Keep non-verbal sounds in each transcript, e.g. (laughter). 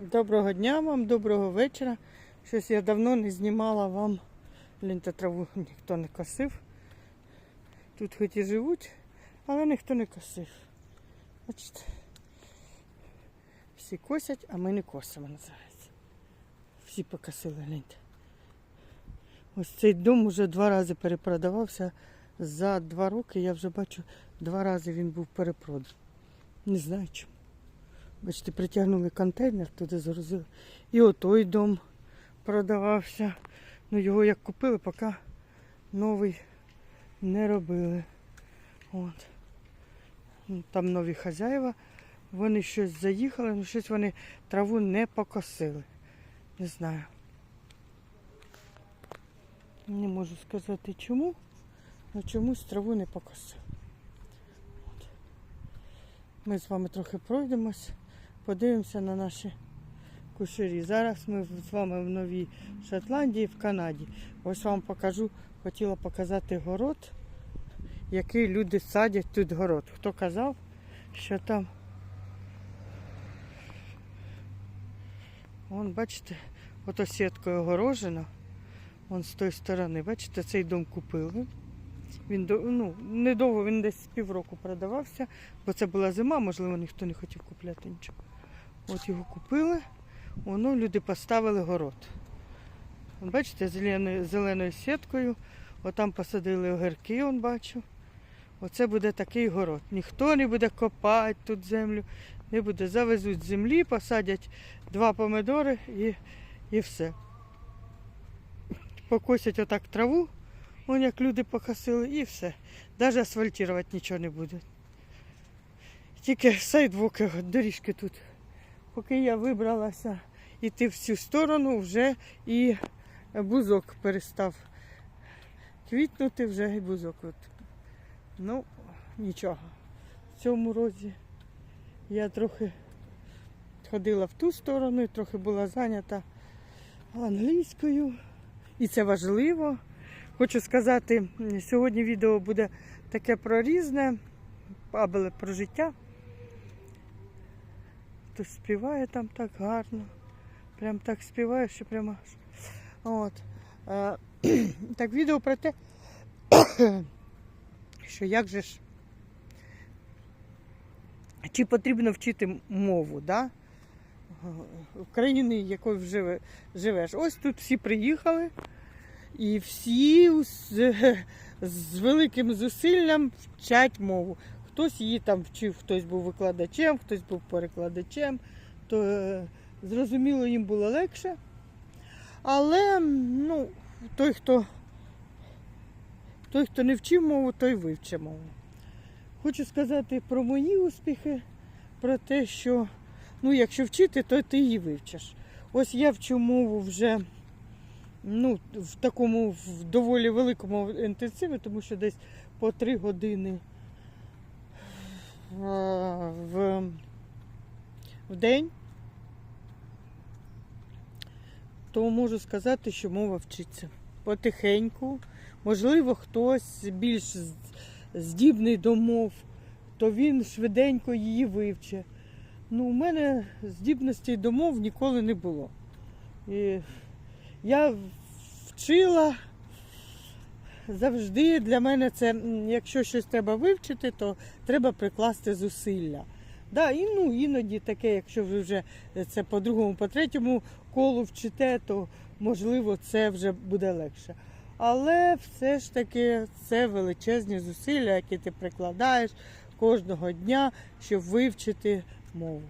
Доброго дня вам, доброго вечора. Щось я давно не знімала вам. Блін, та траву ніхто не косив. Тут хоч і живуть, але ніхто не косив. Бачите, всі косять, а ми не косимо, називається. Всі покосили, гляньте. Ось цей дом уже два рази перепродавався. За два роки я вже бачу, два рази він був перепроданий. Не знаю чому. Бачите, притягнули контейнер, туди загрузили. І отой дом продавався. Ну його як купили, поки новий не робили. От. Ну, Там нові хазяїва. Вони щось заїхали, ну щось вони траву не покосили. Не знаю. Не можу сказати чому, але чомусь траву не покосили. Ми з вами трохи пройдемось, подивимося на наші кушері. Зараз ми з вами в Новій Шотландії, в Канаді. Ось вам покажу, хотіла показати город, який люди садять тут город. Хто казав, що там. Вон, бачите, ото сіткою огорожено. Вон з тої сторони, бачите, цей дом купили. Він ну, недовго, він десь півроку продавався, бо це була зима, можливо, ніхто не хотів купляти нічого. От його купили, воно люди поставили город. Бачите, зеленою, зеленою сіткою, отам посадили огірки, он бачу. Оце буде такий город. Ніхто не буде копати тут землю, не буде. Завезуть землі, посадять два помидори і, і все. Покосять отак траву, вон як люди покосили, і все. Навіть асфальтувати нічого не буде. Тільки сайдвоки, доріжки тут. Поки я вибралася йти в цю сторону, вже і бузок перестав квітнути, вже і бузок. От. Ну, нічого. В цьому році я трохи ходила в ту сторону і трохи була зайнята англійською. І це важливо. Хочу сказати, сьогодні відео буде таке про різне, або про життя. Хтось співає там так гарно. Прям так співає, що прямо. От. Так, відео про те, (coughs) що як же ж. Чи потрібно вчити мову, да? в країні, якою живе, живеш. Ось тут всі приїхали, і всі з, з великим зусиллям вчать мову. Хтось її там вчив, хтось був викладачем, хтось був перекладачем, то е, зрозуміло їм було легше. Але ну, той, хто, той, хто не вчив мову, той вивчив мову. Хочу сказати про мої успіхи, про те, що ну, якщо вчити, то ти її вивчиш. Ось я вчу мову вже ну, в такому в доволі великому інтенсиві, тому що десь по три години в, в день. То можу сказати, що мова вчиться потихеньку. Можливо, хтось більш здібний до мов, то він швиденько її вивчить. Ну, у мене здібностей до мов ніколи не було. І я вчила завжди для мене це, якщо щось треба вивчити, то треба прикласти зусилля. Да, і, ну, іноді таке, якщо ви вже це по другому, по третьому колу вчите, то можливо це вже буде легше. Але все ж таки це величезні зусилля, які ти прикладаєш кожного дня, щоб вивчити мову.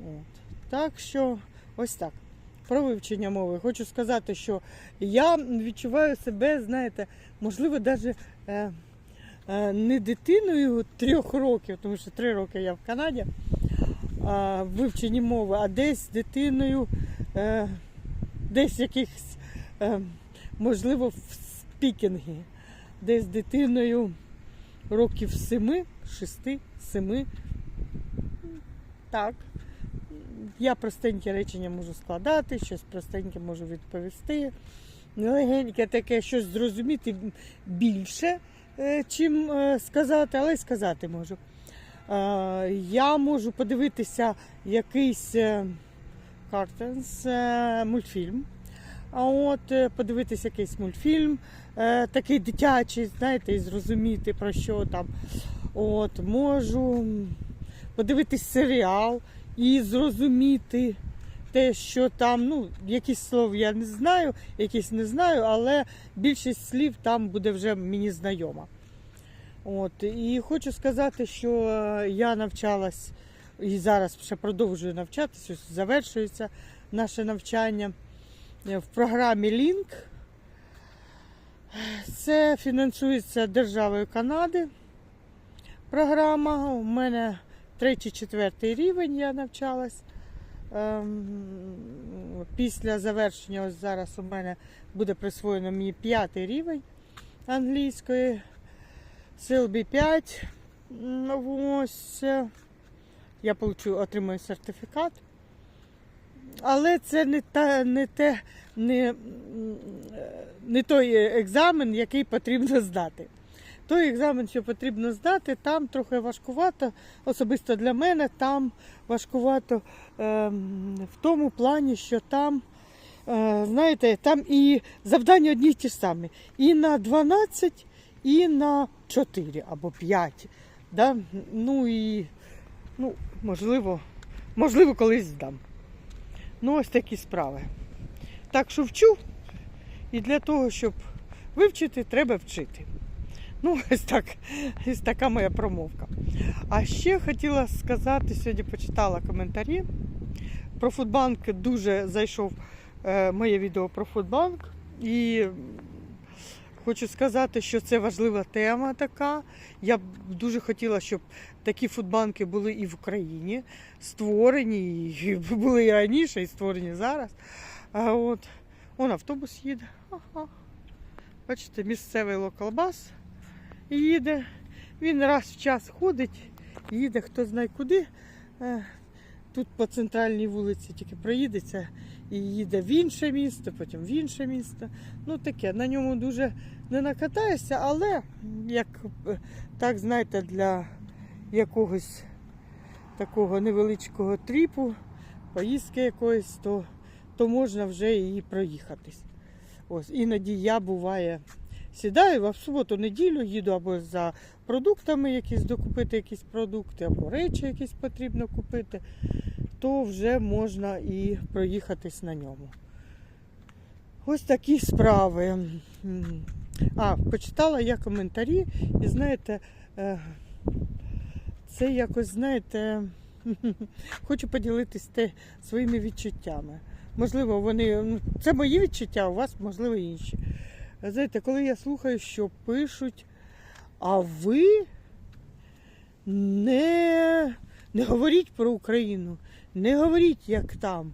От. Так що ось так. Про вивчення мови. Хочу сказати, що я відчуваю себе, знаєте, можливо, навіть е, е, не дитиною трьох років, тому що три роки я в Канаді в вивченні мови, а десь дитиною, е, десь якихось, е, можливо, в спікінгі, десь дитиною років семи, шести, семи. Так. Я простенькі речення можу складати, щось простеньке можу відповісти. Легеньке таке щось зрозуміти більше, е, чим е, сказати, але й сказати можу. Е, Я можу подивитися якийсь картинс, мультфільм. А от подивитися якийсь мультфільм, такий дитячий, знаєте, і зрозуміти про що там. От, можу подивитись серіал і зрозуміти те, що там, ну, якісь слов я не знаю, якісь не знаю, але більшість слів там буде вже мені знайома. От, і хочу сказати, що е, я навчалась і зараз ще продовжую навчатися, завершується наше навчання е, в програмі Link. Це фінансується Державою Канади. Програма. У мене третій-четвертий рівень я навчалась. Ем, Після завершення, ось зараз у мене буде присвоєно мій п'ятий рівень англійської. CLB 5. Ось е, я получу, отримую сертифікат. Але це не, та, не, те, не, е, не той екзамен, який потрібно здати. Той екзамен, що потрібно здати, там трохи важкувато, особисто для мене, там важкувато ем, в тому плані, що там, е, знаєте, там і завдання одні й ті ж самі. І на 12, і на 4 або 5. Да? Ну і ну, можливо, можливо, колись здам. Ну, ось такі справи. Так що вчу, і для того, щоб вивчити, треба вчити. Ну, (laughs) ось так, ось така моя промовка. А ще хотіла сказати, сьогодні почитала коментарі. Про Фудбанк дуже зайшов е, моє відео про Фудбанк. І хочу сказати, що це важлива тема така. Я б дуже хотіла, щоб такі фудбанки були і в Україні створені, і (laughs) були і раніше, і створені зараз. А от он автобус їде. Ага. Бачите, місцевий локалбас їде. Він раз в час ходить, їде хто знає куди. Е, Тут по центральній вулиці тільки проїдеться і їде в інше місто, потім в інше місто. Ну таке, на ньому дуже не накатаєшся, але як е, так, знаєте, для якогось такого невеличкого тріпу, поїздки якоїсь, то, то можна вже і проїхатись. Ось, іноді я буває сідаю, в суботу неділю їду або за продуктами якісь докупити якісь продукти, або речі якісь потрібно купити, то вже можна і проїхатись на ньому. Ось такі справи. А, почитала я коментарі, і знаєте, е, це якось, знаєте, (laughs) хочу поділитись те своїми відчуттями. Можливо, вони. ну, Це мої відчуття, а у вас, можливо, інші. Знаєте, коли я слухаю, що пишуть, а ви не, не говоріть про Україну, не говоріть, як там.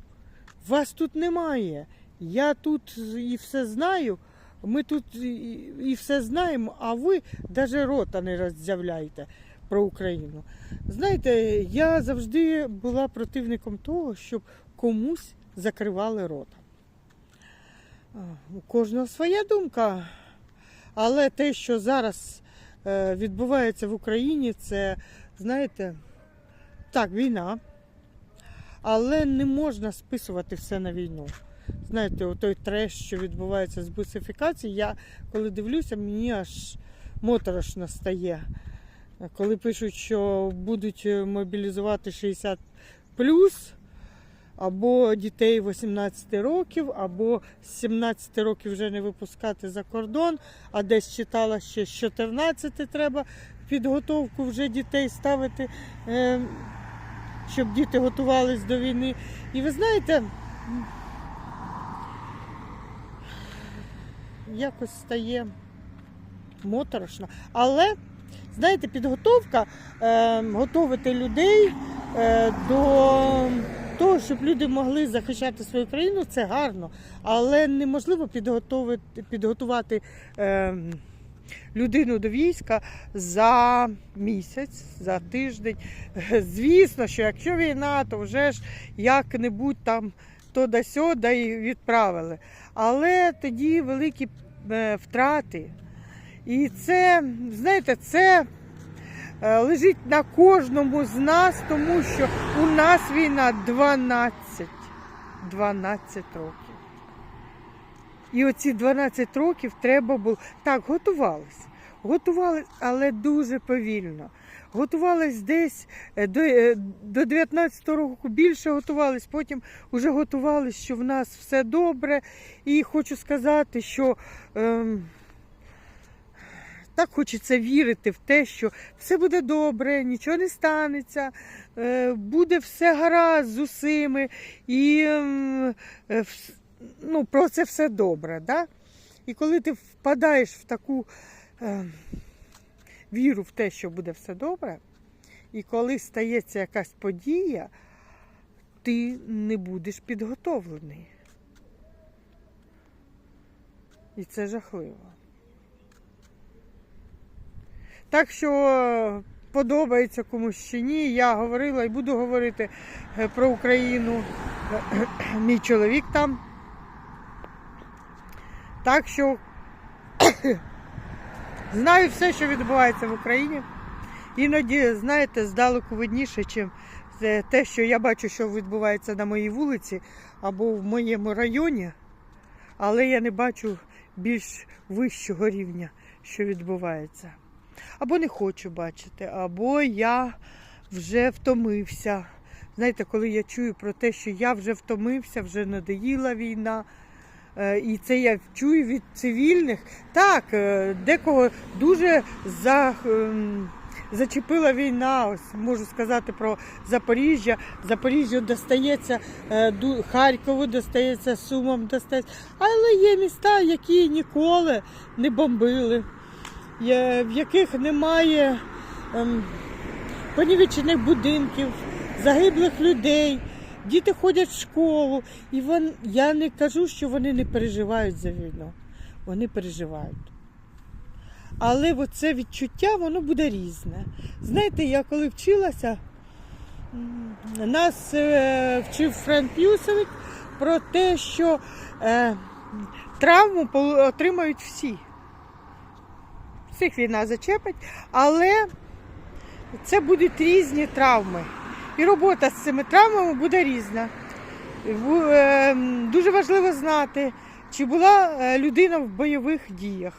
Вас тут немає. Я тут і все знаю, ми тут і, все знаємо, а ви навіть рота не роззявляєте про Україну. Знаєте, я завжди була противником того, щоб комусь закривали рота. У кожного своя думка. Але те, що зараз е, відбувається в Україні, це, знаєте, так, війна. Але не можна списувати все на війну. Знаєте, той треш, що відбувається з бусифікації, я коли дивлюся, мені аж моторошно стає. Коли пишуть, що будуть е, мобілізувати 60 або дітей 18 років, або з 17 років вже не випускати за кордон, а десь читала ще з 14 треба підготовку вже дітей ставити, е, щоб діти готувались до війни. І ви знаєте, якось стає моторошно. Але, знаєте, підготовка, е, готувати людей е, до того, щоб люди могли захищати свою країну, це гарно. Але неможливо підготувати, підготувати е, людину до війська за місяць, за тиждень. Звісно, що якщо війна, то вже ж як-небудь там то да сьо, і відправили. Але тоді великі е, втрати. І це, знаєте, це лежить на кожному з нас, тому що у нас війна 12. 12 років. І оці 12 років треба було. Так, готувались. Готувались, але дуже повільно. Готувались десь е, до, е, до 19-го року більше готувались, потім вже готувались, що в нас все добре. І хочу сказати, що ем, так хочеться вірити в те, що все буде добре, нічого не станеться, е, буде все гаразд з усіми. І ем, е, ну, про це все добре. Да? І коли ти впадаєш в таку е, віру в те, що буде все добре, і коли стається якась подія, ти не будеш підготовлений. І це жахливо. Так що е, подобається комусь чи ні. Я говорила і буду говорити е, про Україну. (clears throat) Мій чоловік там. Так що (clears throat) знаю все, що відбувається в Україні. Іноді, знаєте, здалеку видніше, ніж те, що я бачу, що відбувається на моїй вулиці або в моєму районі, але я не бачу більш вищого рівня, що відбувається. Або не хочу бачити, або я вже втомився. Знаєте, коли я чую про те, що я вже втомився, вже надоїла війна. Е, І це я чую від цивільних. Так, е, декого дуже за, ем, зачепила війна. Ось можу сказати про Запоріжжя. Запоріжжю достається е, Харкову, достається Сумам, достається. Але є міста, які ніколи не бомбили, в яких немає ем, понівечених будинків, загиблих людей. Діти ходять в школу, і вон, я не кажу, що вони не переживають за війну. Вони переживають. Але це відчуття воно буде різне. Знаєте, я коли вчилася, нас е, вчив Френк Юсович про те, що е, травму отримають всі. Всіх війна зачепить, але це будуть різні травми. І робота з цими травмами буде різна. Е, Дуже важливо знати, чи була е, людина в бойових діях,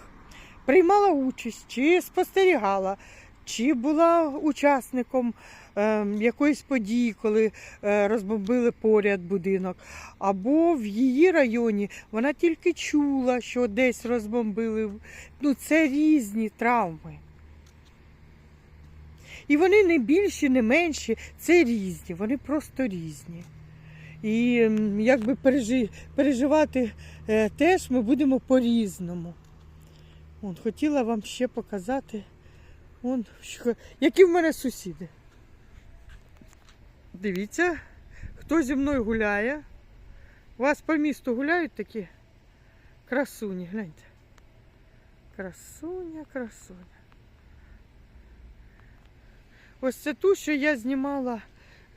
приймала участь, чи спостерігала, чи була учасником е, якоїсь події, коли е, розбомбили поряд будинок, або в її районі вона тільки чула, що десь розбомбили. Ну, це різні травми. І вони не більші, не менші, це різні, вони просто різні. І якби пережи, переживати е, теж ми будемо по-різному. От, хотіла вам ще показати, он, що, які в мене сусіди. Дивіться, хто зі мною гуляє. У вас по місту гуляють такі красуні, гляньте. Красуня, красуня. Ось це ту, що я знімала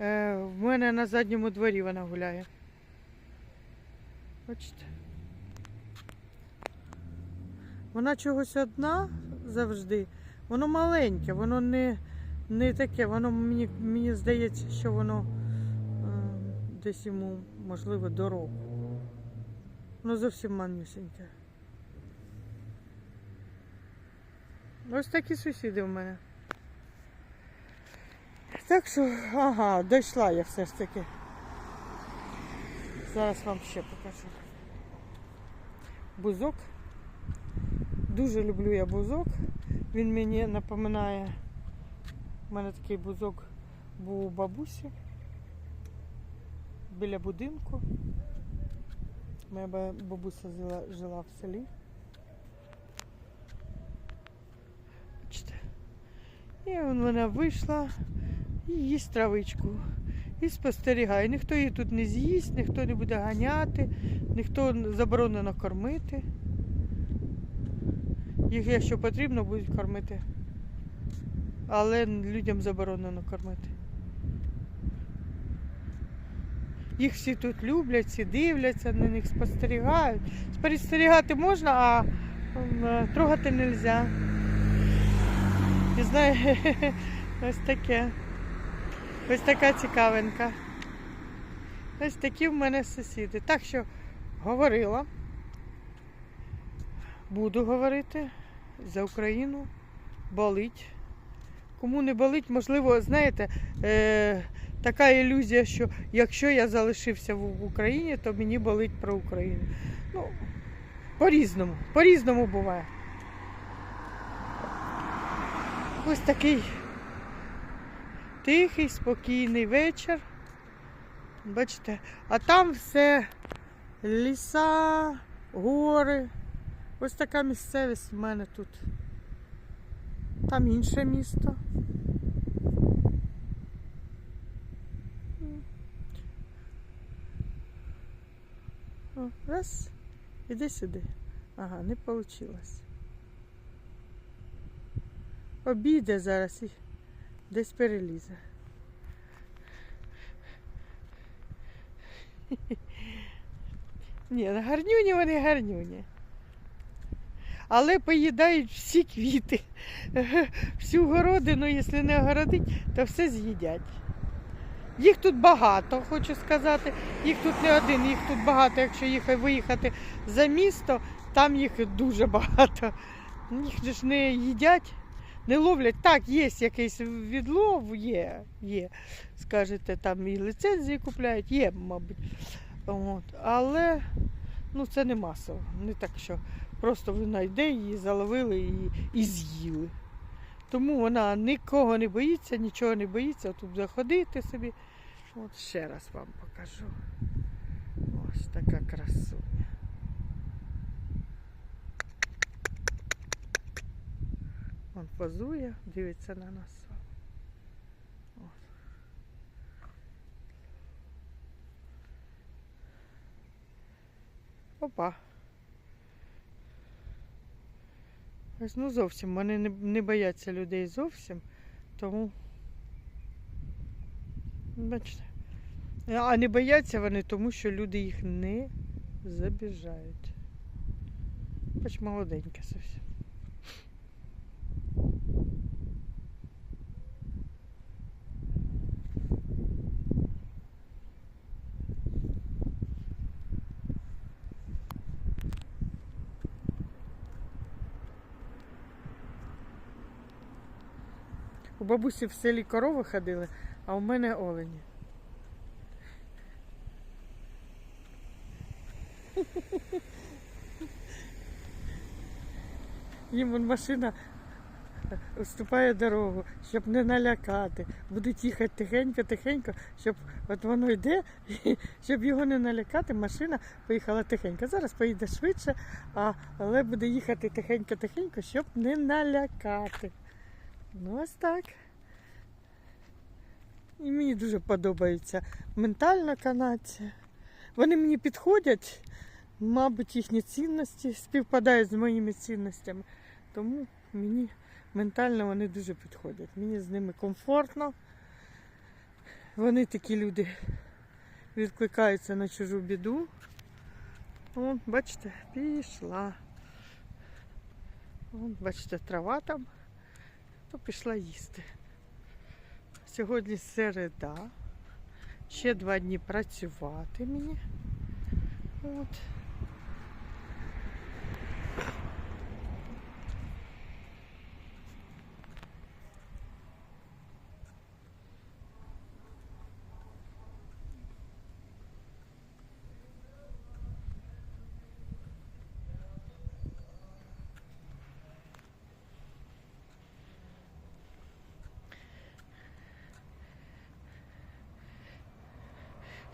е, в мене на задньому дворі вона гуляє. Бачите? Вона чогось одна завжди. Воно маленьке, воно не, не таке, воно мені, мені здається, що воно е, десь йому, можливо, до року. Воно зовсім манюсеньке. Ось такі сусіди в мене. Так що, ага, дійшла я все ж таки. Зараз вам ще покажу. Бузок. Дуже люблю я бузок. Він мені напоминає. У мене такий бузок був у бабусі біля будинку. Моя ба- бабуся жила, жила в селі. І вона вийшла і їсть травичку. І спостерігає. Ніхто її тут не з'їсть, ніхто не буде ганяти, ніхто заборонено кормити. Їх, якщо потрібно, будуть кормити. Але людям заборонено кормити. Їх всі тут люблять, всі дивляться, на них спостерігають. Спостерігати можна, а трогати не можна. І знає, (laughs) Ось таке. Ось така цікавинка. Ось такі в мене сусіди. Так що говорила. Буду говорити за Україну. Болить. Кому не болить, можливо, знаєте, е, така ілюзія, що якщо я залишився в, Україні, то мені болить про Україну. Ну, по-різному, по-різному буває. Ось такий тихий, спокійний вечір. Бачите, а там все ліса, гори. Ось така місцевість в мене тут. Там інше місто. О, раз. Іди сюди. Ага, не вийшло. Обійде зараз і десь перелізе. (laughs) Ні, ну, гарнюні вони гарнюні. Але поїдають всі квіти. (laughs) Всю городину, якщо не огородить, то все з'їдять. Їх тут багато, хочу сказати. Їх тут не один, їх тут багато. Якщо їхати виїхати за місто, там їх дуже багато. Їх ж не їдять, не ловлять. Так, є якийсь відлов, є, є. Скажете, там і ліцензії купляють, є, мабуть. От. Але ну, це не масово. Не так, що просто вона йде, її заловили і, і з'їли. Тому вона нікого не боїться, нічого не боїться, тут буде ходити собі. От ще раз вам покажу. Ось така красуня. Он позує, дивиться на нас. От. Опа. Ось ну зовсім. Вони не, не бояться людей зовсім. Тому. Бачите. А не бояться вони, тому що люди їх не забіжають. Бач, молоденьке зовсім. У бабусі в селі корови ходили, а у мене олені. Їм машина уступає дорогу, щоб не налякати. Будуть їхати тихенько-тихенько, щоб от воно йде, (laughs) щоб його не налякати, машина поїхала тихенько. Зараз поїде швидше, але буде їхати тихенько-тихенько, щоб не налякати. Ну, ось так. І мені дуже подобається ментальна канадція. Вони мені підходять, мабуть, їхні цінності співпадають з моїми цінностями. Тому мені ментально вони дуже підходять. Мені з ними комфортно. Вони такі люди відкликаються на чужу біду. О, бачите, пішла. О, бачите, трава там то пішла їсти. Сьогодні середа. Ще два дні працювати мені. От.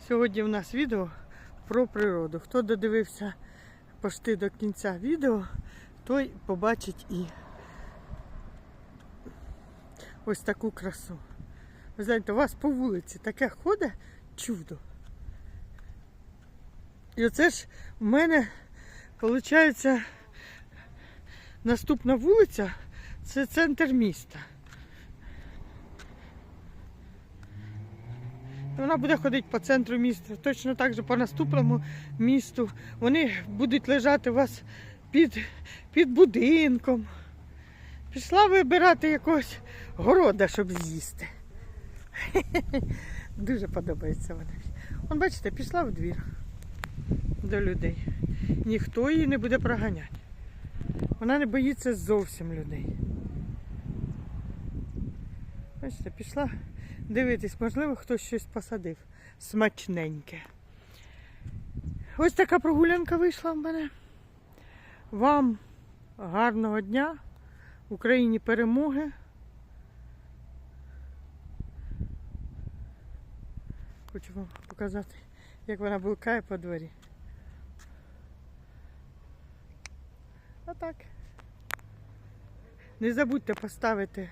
Сьогодні в нас відео про природу. Хто додивився пошти до кінця відео, той побачить і ось таку красу. Ви знаєте, у вас по вулиці таке ходить чудо. І оце ж в мене, виходить, наступна вулиця це центр міста. Вона буде ходити по центру міста, точно так же по наступному місту. Вони будуть лежати у вас під, під будинком, Пішла вибирати якогось города, щоб з'їсти. (laughs) Дуже подобається вона. Он, бачите, пішла в двір до людей. Ніхто її не буде проганяти. Вона не боїться зовсім людей. Бачите, пішла дивитись, можливо, хтось щось посадив смачненьке. Ось така прогулянка вийшла в мене. Вам гарного дня, в Україні перемоги. Хочу вам показати, як вона блукає по дворі. Отак. Не забудьте поставити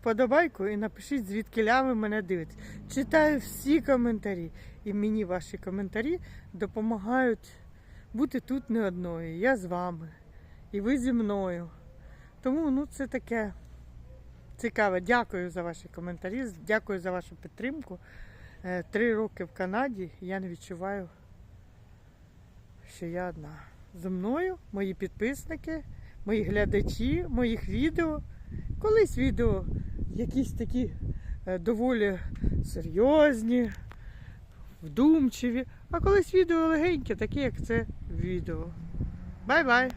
вподобайку і напишіть, звідки ви мене дивитесь. Читаю всі коментарі. І мені ваші коментарі допомагають бути тут не одною. Я з вами. І ви зі мною. Тому ну, це таке цікаве. Дякую за ваші коментарі, дякую за вашу підтримку. Е, Три роки в Канаді я не відчуваю, що я одна. Зі мною мої підписники, мої глядачі, моїх відео. Колись відео якісь такі е, доволі серйозні, вдумчиві, а колись відео легеньке, таке, як це відео. Бай-бай!